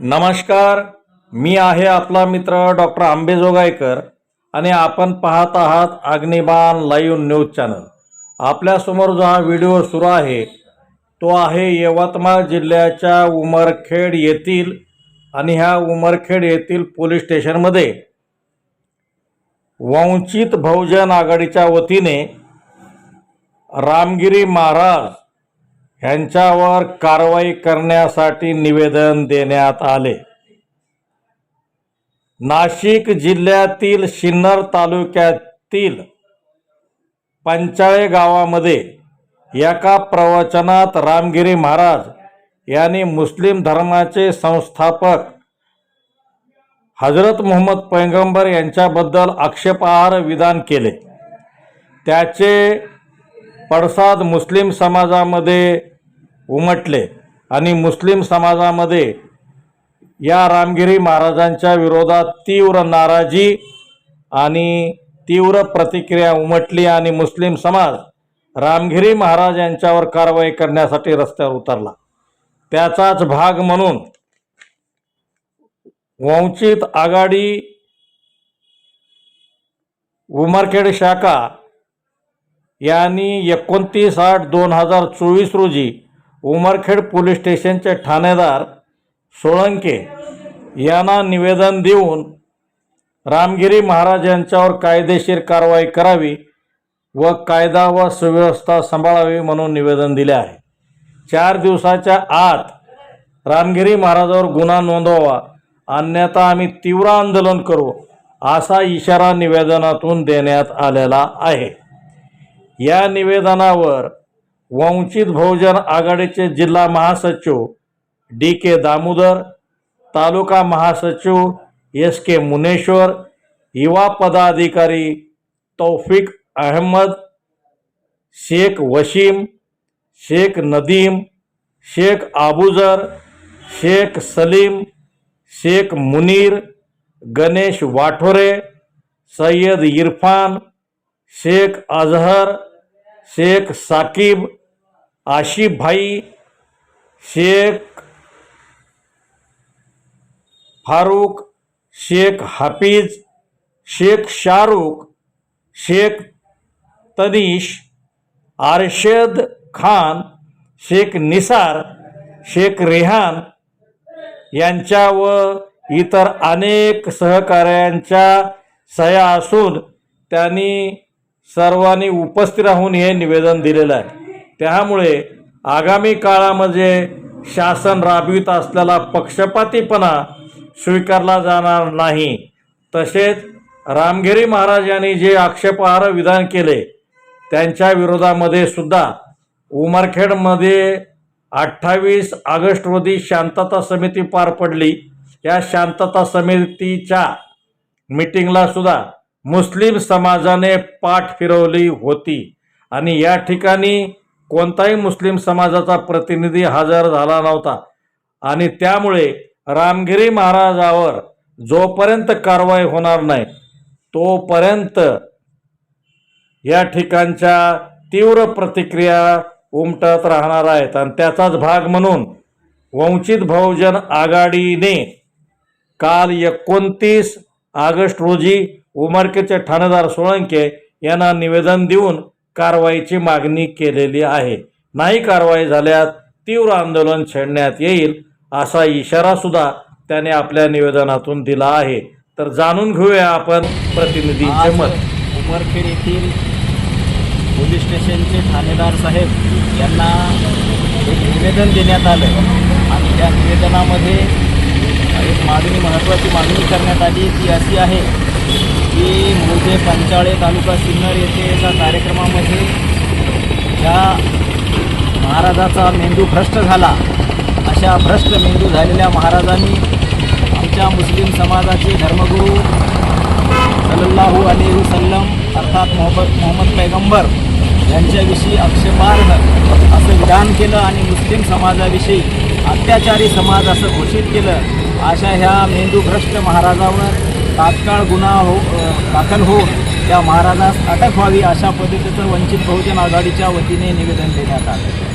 नमस्कार मी आहे आपला मित्र डॉक्टर आंबेजोगाईकर आणि आपण पाहत आहात अग्निबाण लाईव्ह न्यूज चॅनल. आपल्यासमोर जो हा व्हिडिओ सुरू आहे तो आहे यवतमाळ जिल्ह्याच्या उमरखेड येथील आणि ह्या उमरखेड येथील पोलीस स्टेशनमध्ये. वंचित बहुजन आघाडीच्या वतीने रामगिरी महाराज ह्यांच्यावर कारवाई करण्यासाठी निवेदन देण्यात आले. नाशिक जिल्ह्यातील सिन्नर तालुक्यातील पंचाळे गावामध्ये एका प्रवचनात रामगिरी महाराज यांनी मुस्लिम धर्माचे संस्थापक हजरत मोहम्मद पैगंबर यांच्याबद्दल आक्षेपार्ह विधान केले. त्याचे पडसाद मुस्लिम समाजामध्ये उमटले. आणि मुस्लिम समाजामध्ये या रामगिरी महाराजांच्या विरोधात तीव्र नाराजी आणि तीव्र प्रतिक्रिया उमटली आणि मुस्लिम समाज रामगिरी महाराज यांच्यावर कारवाई करण्यासाठी रस्त्यावर उतरला. त्याचाच भाग म्हणून वंचित आघाडी उमरखेड शाखा यांनी एकोणतीस आठ दोन हजार चोवीस रोजी उमरखेड पोलीस स्टेशनचे ठाणेदार सोळंके यांना निवेदन देऊन रामगिरी महाराज यांच्यावर कायदेशीर कारवाई करावी व कायदा व सुव्यवस्था सांभाळावी म्हणून निवेदन दिले आहे. चार दिवसाच्या आत रामगिरी महाराजावर गुन्हा नोंदवावा अन्यथा आम्ही तीव्र आंदोलन करू असा इशारा निवेदनातून देण्यात आलेला आहे. या निवेदनावर वंचित बहुजन आघाडीचे जिल्हा महासचिव डी के दामोदर तालुका महासचिव एस के मुनेश्वर युवा पदाधिकारी तौफिक अहमद शेख वशीम शेख नदीम शेख आबुजर शेख सलीम शेख मुनीर गणेश वाठोरे सय्यद इरफान शेख अजहर शेख साकीब आशिफ भाई शेख फारूक शेख हाफिज शेख शाहरुख शेख तनीश आरशद खान शेख निसार शेख रेहान यांच्या व इतर अनेक सहकार्यांच्या सह्या असून त्यांनी सर्वांनी उपस्थित राहून हे निवेदन दिलेलं आहे. त्यामुळे आगामी काळामध्ये शासन राबवित असलेला पक्षपातीपणा स्वीकारला जाणार नाही. तसेच रामगिरी महाराज यांनी जे आक्षेपार्ह विधान केले त्यांच्या विरोधामध्ये सुद्धा उमरखेडमध्ये अठ्ठावीस ऑगस्ट रोजी शांतता समिती पार पडली. या शांतता समितीच्या मीटिंगला सुद्धा मुस्लिम समाजाने पाठ फिरवली होती. आणि या ठिकाणी कोणताही मुस्लिम समाजाचा प्रतिनिधी हजर झाला नव्हता. आणि त्यामुळे रामगिरी महाराजावर जोपर्यंत कारवाई होणार नाही तोपर्यंत या ठिकाणच्या तीव्र प्रतिक्रिया उमटत राहणार आहेत. आणि त्याचाच भाग म्हणून वंचित बहुजन आघाडीने काल एकोणतीस ऑगस्ट रोजी उमरकेचे ठाणेदार सोळंके यांना निवेदन देऊन कारवाईची मागणी केलेली आहे. नाही कारवाई झाल्यास तीव्र आंदोलन छेडण्यात येईल असा इशारा सुद्धा त्याने आपल्या निवेदनातून दिला आहे. तर जाणून घेऊया आपण प्रतिनिधींचे मत. उमरखेड येथील पोलीस स्टेशनचे ठाणेदार साहेब यांना एक निवेदन देण्यात आलं आणि त्या निवेदनामध्ये एक मागणी महत्त्वाची मागणी करण्यात आली ती अशी आहे मी मोजे पंचाळे तालुका सिन्नर येथे एका कार्यक्रमामध्ये ज्या महाराजाचा मेंदू भ्रष्ट झाला. अशा भ्रष्ट मेंदू झालेल्या महाराजांनी आमच्या मुस्लिम समाजाचे धर्मगुरू सल्लल्लाहु अली वसल्लम अर्थात मोहम्मद मोहम्मद पैगंबर यांच्याविषयी आक्षेपार्ह असं विधान केलं आणि मुस्लिम समाजाविषयी अत्याचारी समाज असं घोषित केलं. अशा ह्या मेंदूभ्रष्ट महाराजावर तात्काळ गुन्हा हो दाखल होऊन त्या महाराजास अटक व्हावी अशा पद्धतीचं वंचित बहुजन आघाडीच्या वतीने निवेदन देण्यात आलं.